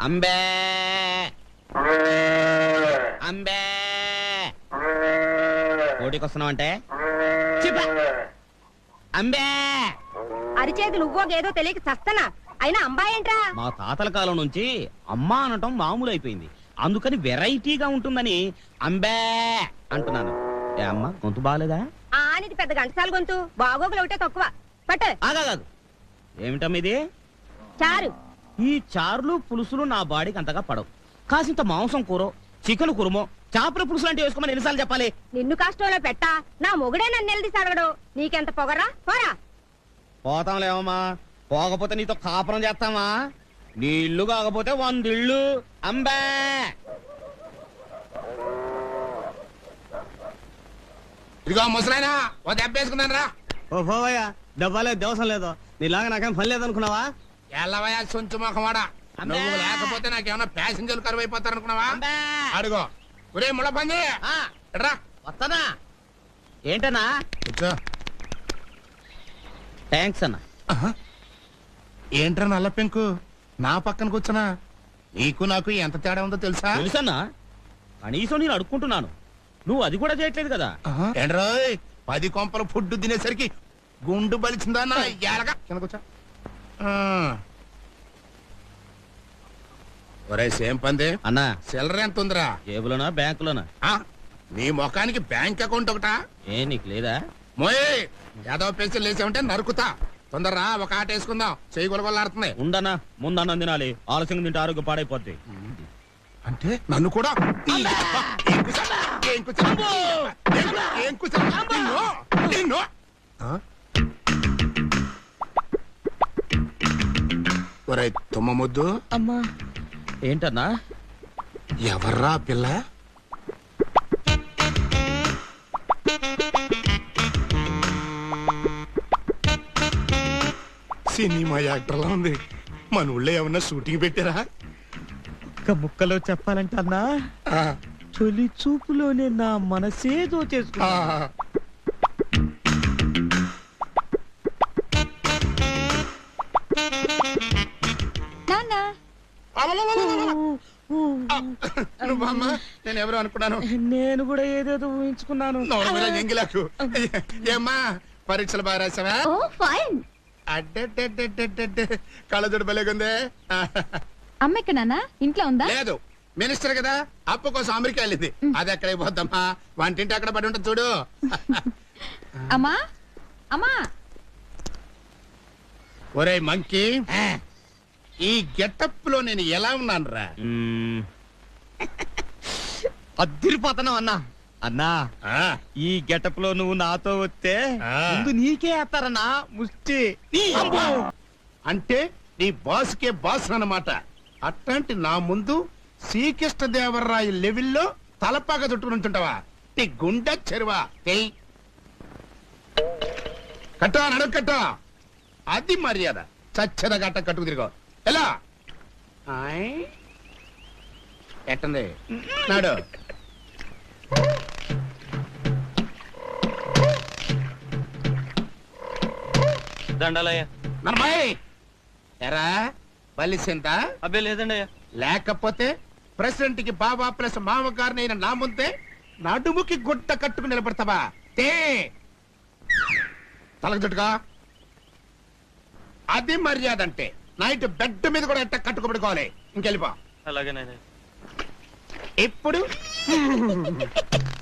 అంబే. అంబే. కోటికి వస్తున్నావు అంటే అంబే. అరిచేతి నువ్వో గేదో తెలియక చస్తనా? అయినా అంబాయేంట్రా మా తాతల కాలం నుంచి అమ్మ అనటం మామూలు అయిపోయింది అందుకని వెరైటీగా ఉంటుందని అంబే అంటున్నాను. ఏ అమ్మ గొంతు బాగాలేదా? ఆ నీది పెద్ద గంటసాల గొంతు. బాగోగులు ఒకటే తక్కువ. పట్టు. ఆగాదు ఏమిటమ్మ ఇది? చారు. ఈ చారులు పులుసులు నా బాడీకి అంతగా పడవు. కాసింత మాంసం కూర చికెన్ కురుమో చేపల పులుసు లాంటివి వేసుకోమని ఎన్నిసార్లు చెప్పాలి? నిన్ను కష్టంలో పెట్టా. నా మొగుడే నన్ను నిలదీసి అడగడు నీకెంత పొగరా? పోరా. పోతాంలేమమ్మా పోకపోతే నీతో కాపురం చేస్తామా? నీ ఇల్లు కాకపోతే వంద ఇళ్ళు. అంబే! ఇదిగో ముసలాయనా ఓ దెబ్బ వేసుకున్నాను రా ఓ పోవయ్యా డబ్బాలేదు దేవసం లేదు. నీలాగా నాకేం పని లేదనుకున్నావా? ఎల్లవయ్యా సొంచు మొఖమాడా. నువ్వు లేకపోతే నాకేమన్నా ప్యాసింజర్లు కరువు అయిపోతారు అనుకున్నావా అడుగో. ఒరే ముళ్ళ పంది! ఆ, రా వస్తానా ఏంటన్నా? థ్యాంక్స్ అన్న. ఏంట్రా నల్ల పెంకు? నా పక్కన కూర్చున్నా. నీకు నాకు ఎంత తేడా ఉందో తెలుసా? తెలుసన్నా? కనీసం నేను అడుక్కుంటున్నాను. నువ్వు అది కూడా చేయట్లేదు కదా. ఏంట్రోయ్ పది కొంపల ఫుడ్ తినేసరికి గుండు బలిచిందా నా ఎలగా కింద ఒరేయ్ సేమ్ పంది. అన్నా. సిల్లర ఎంత ఉందిరా జేబులోనా బ్యాంకులోనా? ఆ, నీ ముఖానికి బ్యాంక్ అకౌంట్ ఒకటా? ఏ నీకు లేదా? మోయ్ యాదవ పెన్సిల్ వేసామంటే నరుకుతా. తొందరరా ఒక ఆట వేసుకుందాం. చేయి గొలగొల్లాడుతుంది ఉండనా ముందన్నం తినాలి. ఆలస్యంగా తింటే ఆరోగ్యం పాడైపోద్ది. అంటే నన్ను కూడా? ఏం కుశ- ఏం కుశ- ఏం- ఏం కుశ- నిన్ను, నిన్ను. ఆ? ఒరేయ్ తుమ్మ ముద్దు అమ్మా. ఏంటన్నా? ఎవర్రా పిల్ల? సినిమా యాక్టర్లా ఉంది. మన ఊళ్ళో ఏమన్నా షూటింగ్ పెట్టారా? ఒక్క ముక్కలో చెప్పాలంటే అన్నా ఆ, తొలి చూపులోనే నా మనసే ఆ. నువ్వమ్మా నేను ఎవరు అనుకున్నాను. నేను కూడా ఏదేదో ఊహించుకున్నాను. ఎంగిలాకు. ఏమ్మా పరీక్షలు బాగా రాసావా? ఓ ఫైన్. అడ్డెడ్డెడ్డెడ్డెడ్డె కళ్ళజోడు భలేగుందే. అమ్మ ఎక్కడ నాన్న ఇంట్లో ఉందా? లేదు మినిస్టర్ కదా అప్పు కోసం అమెరికా వెళ్ళింది. అది ఎక్కడ పోద్దమ్మా? వంటింటి అక్కడ పడి ఉంటుంది చూడు. అమ్మా అమ్మా. ఒరేయ్ మంకీ. ఈ గెటప్లో నేను ఎలా ఉన్నాను రా. అద్దిరిపోతున్నావు అన్నా. అన్నా ఈ గెటప్లో నువ్వు నాతో వస్తే. ముందు నీకే వేస్తారన్నా ముష్టి. అంటే నీ బాస్ కే బాస్ అన్నమాట అట్లాంటి నా ముందు శ్రీకృష్ణ దేవరాయ లెవెల్లో తలపాక చుట్టుకుని ఉంటుంటావా? నీ గుండె చెరువా? తెయ్ కట్టా నడువు కట్టా. అది మర్యాద. చచ్చద గట్ట కట్టుకు తిరుగు. ఎలా? ఆయ్. ఎట్టంది నాడు. దండాలయ్యా. ఎరా? బలిసింత? అబ్బే లేదండయ్యా. లేకపోతే ప్రెసిడెంట్కి బాబా ప్లస్ మామగారిని అయిన నా ముందే నడుముకి గుడ్డ కట్టుకుని నిలబడతావా? తే. తలకు చుట్టుగా అది మర్యాద అంటే నైట్ బెడ్ మీద కూడా ఎట్ట కట్టుకోబడుకోవాలి. ఇంకెళ్ళిపో. అలాగేనయ్యా ఇప్పుడు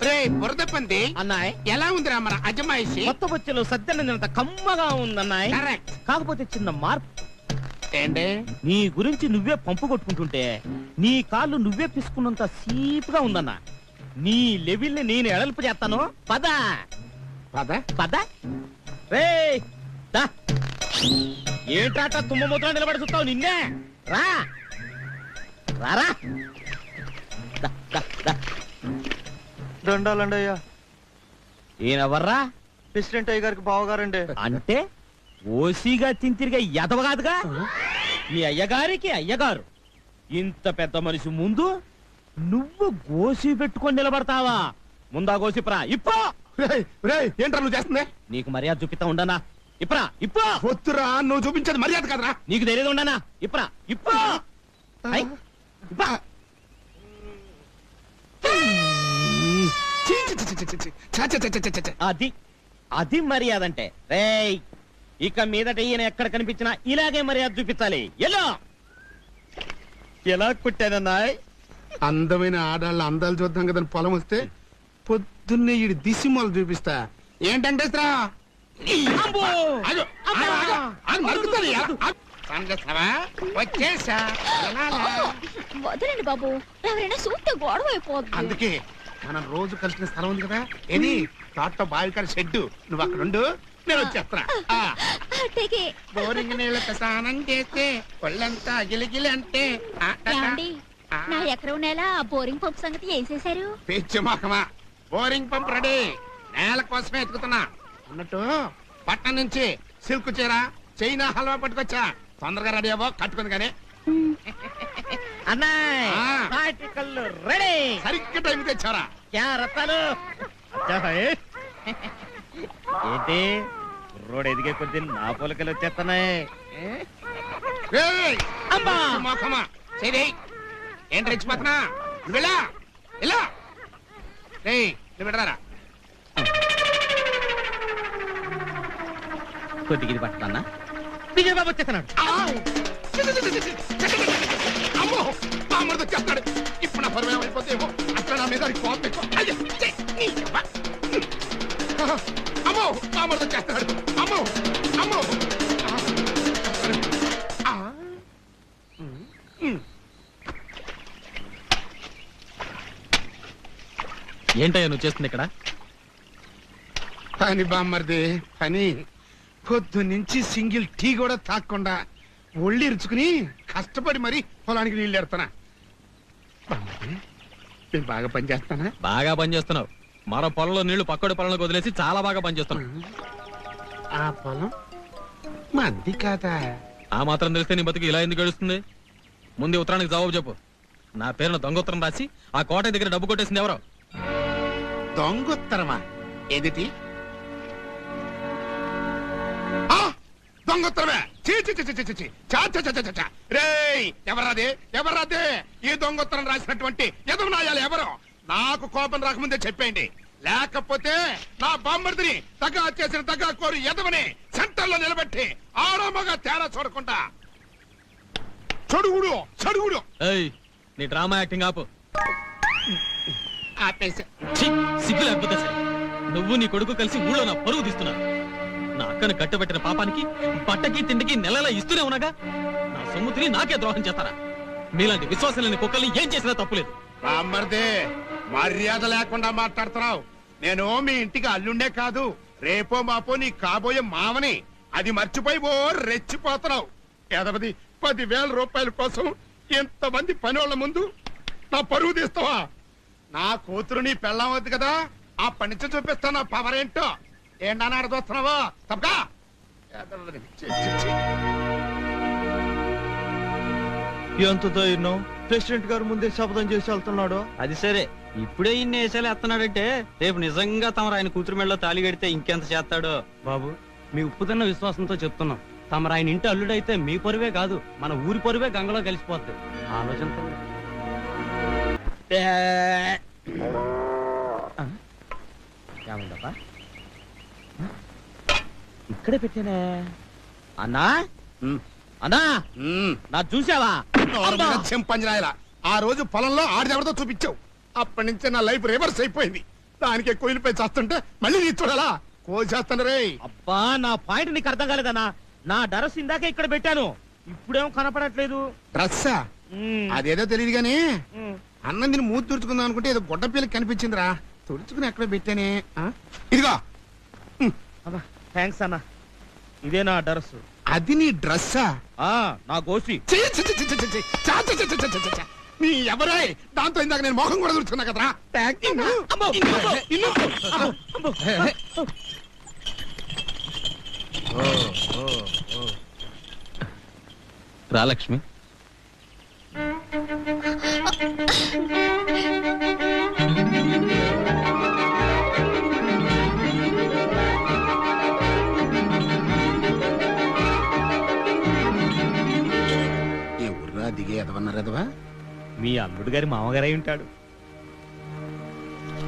రే బురద పంది. అన్నాయ్. ఎలా ఉందిరా మన అజమాయిషి? కొత్త బొచ్చలు సత్యనందినంత కమ్మగా ఉందన్నాయ్. కరెక్ట్. కాకపోతే చిన్న మార్పు. ఏంటి? నీ గురించి నువ్వే పంపు కొట్టుకుంటుంటే నీ కాళ్ళు నువ్వే పిసుకున్నంత సీపుగా ఉందన్నా. నీ లెవెల్ని నేను ఎడల్పు చేస్తాను. పద. పద? పద. రే ఏంటాట తుమ్మ మూత్రం నిలబడి చూస్తావు నిన్నే? రా. రారా. దా, దా, దా. దండాలండయ్యా ఈయనెవర్రా ప్రెసిడెంట్ అయ్య గారికి బావగారండి. అంటే ఓసీగా తింతిరిగా ఎదవ కాదుగా? మీ అయ్యగారికి అయ్యగారు. ఇంత పెద్ద మనిషి ముందు నువ్వు గోసి పెట్టుకొని నిలబడతావా? ముందా గోసిప్రా. ఇప్పో! ఏంట్రా నువ్వు చేస్తుంది? నీకు మర్యాద చూపిస్తా ఉండనా? ఇప్రా ఇప్పో వద్దురా నువ్వు చూపించేది మర్యాద కదరా. నీకు తెలియదు ఉండనా? ఇప్రా ఇప్పో ఐ, ఛ, ఛ, ఛ, ఛ. అది అది మర్యాద అంటే. రేయ్ ఇక మీదట ఈయన ఎక్కడ కనిపించినా ఇలాగే మర్యాద చూపించాలి. ఎలా ఎలా కుట్టానన్నాయ్ అందమైన ఆడాళ్ళ అందాలు చూద్దాం కదా పొలం వస్తే పొద్దున్నే ఈ దిసిమలు చూపిస్తా. ఏంటంటే శ్రా? వచ్చేసా? వదలండి బాబు. ఎవరైనా చూస్తే గొడవ అయిపోద్ది. అందుకే మనం రోజు కలిసిన స్థలం ఉంది కదా? ఏది? తోట బావికాడ షెడ్డు. నువ్వు అక్కడ ఉండు. నేను. అట్టేకే బోరింగ్ నీళ్ళతో స్నానం చేస్తే ఒళ్ళంతా గిలిగిలి అంటే. నా ఎకరం నేల ఆ బోరింగ్ పంప్ సంగతి పిచ్చి మొఖమా బోరింగ్ పంప్ రెడీ. నేల కోసమే ఎత్తుకుతున్నా అన్నట్టు పట్నం నుంచి సిల్క్ చీర చైనా హల్వా పట్టుకొచ్చా తొందరగా రెడీ అవ్వో కట్టుకుంది కానీ. తాటికల్లు రెడీ సరిగ్గా టైం తెచ్చారా రత్తాలు? ఏంటి రోడ్ ఎదిగే కొద్ది నా పోలికలు వచ్చేస్తున్నాయి ఏంటి రెచ్చిపోతున్నా వెళ్ళా వెళ్ళా ఏయ్ నువ్వు కొద్దిగా ఇది పట్టున్నా విజయబాబు వచ్చేస్తున్నాడు. అమ్మో! మామూలు వచ్చేస్తాడు. ఇప్పుడు నా నా మీద కోపం. అమ్మో! మామూలు వచ్చేస్తాడు అమ్మో! అమ్మో. ఏంటయ్యా నువ్వు చేస్తుంది ఇక్కడ? పని బామ్మర్ది పని. పొద్దు నుంచి సింగిల్ టీ కూడా తాకుండా ఒళ్ళు ఇరుచుకుని కష్టపడి మరి పొలానికి నీళ్ళు ఎడతానా నేను బాగా పని చేస్తానా? బాగా పనిచేస్తున్నావు మరో పొలంలో నీళ్ళు పక్కడి పొలంలోకి వదిలేసి చాలా బాగా పనిచేస్తున్నావు ఆ పొలం మంది కాదా? ఆ మాత్రం తెలిస్తే నీ బతుకు ఇలా ఎందుకు గడుస్తుంది ముందు ఉత్తరానికి జవాబు చెప్పు. నా పేరున దొంగ ఉత్తరం రాసి ఆ కోట దగ్గర డబ్బు కొట్టేసింది ఎవరో? దొంగొత్తరమా ఎదిటి చా. రేయ్ ఎవరాదే? ఎవరాదే? ఈ దొంగొత్తరం రాసినటువంటి ఎదవ నాయాలు ఎవరు? నాకు కోపం రాకముందే చెప్పేయండి. లేకపోతే నా బామ్మర్దిని తగ్గ చేసిన తగ్గ కోరి ఎదవని సెంటర్లో నిలబెట్టి ఆడమగా తేడా చూడకుండా. చడుగుడు చడుగుడు నీ డ్రామా యాక్టింగ్ ఆపు. ఆపేసా. సిగ్గు లేకపోతే సరే. నువ్వు నీ కొడుకు కలిసి ఊళ్ళో నా పరువు తీస్తున్నారు నా అక్కను కట్టబెట్టిన పాపానికి బట్టకి తిండికి నెలలా ఇస్తూనే ఉన్నాగా? నా సొమ్ము తిని నాకే ద్రోహం చేస్తారా? మీలాంటి విశ్వాసం లేని కుక్కల్ని ఏం చేసినా తప్పులేదు. బామ్మర్దే మర్యాద లేకుండా మాట్లాడుతున్నావు. నేను మీ ఇంటికి అల్లుండే కాదు రేపో మాపో నీ కాబోయే మామని. అది మర్చిపోయి ఓ రెచ్చిపోతున్నావు. ఎదవది పదివేల రూపాయల కోసం ఎంతమంది పనోళ్ళ ముందు నా పరువు తీస్తావా? నా కూతురు నీ పెళ్ళం అవుతుంది కదా? ఆ పనిచ చూపిస్తా నా పవర్ ఏంటో? ఏంటని అడదొస్తున్నావో తప్పకా. ఎంత ధైర్యం ప్రెసిడెంట్ గారు ముందే శపథం చేసి వెళ్తున్నాడు. అది సరే. ఇప్పుడే ఇన్ని వేసాలు ఎత్తన్నాడంటే రేపు నిజంగా తమరు ఆయన కూతురు మెడలో తాళి కడితే ఇంకెంత చేస్తాడో? బాబు మీ ఉప్పుదన్న విశ్వాసంతో చెప్తున్నాం. తమరు ఆయన ఇంటి అల్లుడైతే మీ పరువే కాదు మన ఊరి పరువే గంగలో కలిసిపోద్ది. ఆలోచనతో ఏమైందబ్బా ఇక్కడే పెట్టానే. అన్నా? అన్నా. నా చూసావా ఆ రోజు పొలంలో ఆడిదెవరితో చూపించావు? అప్పటి నుంచే నా లైఫ్ రివర్స్ అయిపోయింది. దానికి కోయిలపై చేస్తుంటే మళ్ళీ నీ చూడాలా? కోసేస్తాను రే. అబ్బా నా పాయింట్ నీకు అర్థం కాలేదన్నా. నా డరస్ ఇందాక ఇక్కడ పెట్టాను. ఇప్పుడేం కనపడట్లేదు. డ్రస్సా. అదేదో తెలియదు గాని. మ్మ్. అన్నం దీన్ని మూతి తుడుచుకుందాం అనుకుంటే ఏదో గొడ్డ పిల్లకి కనిపించిందిరా. తుడుచుకుని ఎక్కడ పెట్టానే? ఆ? ఇదిగో. థ్యాంక్స్ అన్నా. ఇదే నా డరస్ అది నీ డ్రస్సా? ఆ నా గోసి ఛీ, ఛీ, ఛీ, ఛీ, ఛీ, ఛీ, చా, ఛీ, ఛీ, ఛీ, ఛీ, ఛీ, ఛీ. నీ ఎవరే? దాంతో ఇందాక నేను మొహం కూడా తుడుచుకున్నా కదరా. అమ్మో, అమ్మో, ఇల్లు. అమ్మో, అమ్మో. రా లక్ష్మి అల్లుడు గారి మామగారై ఉంటాడు.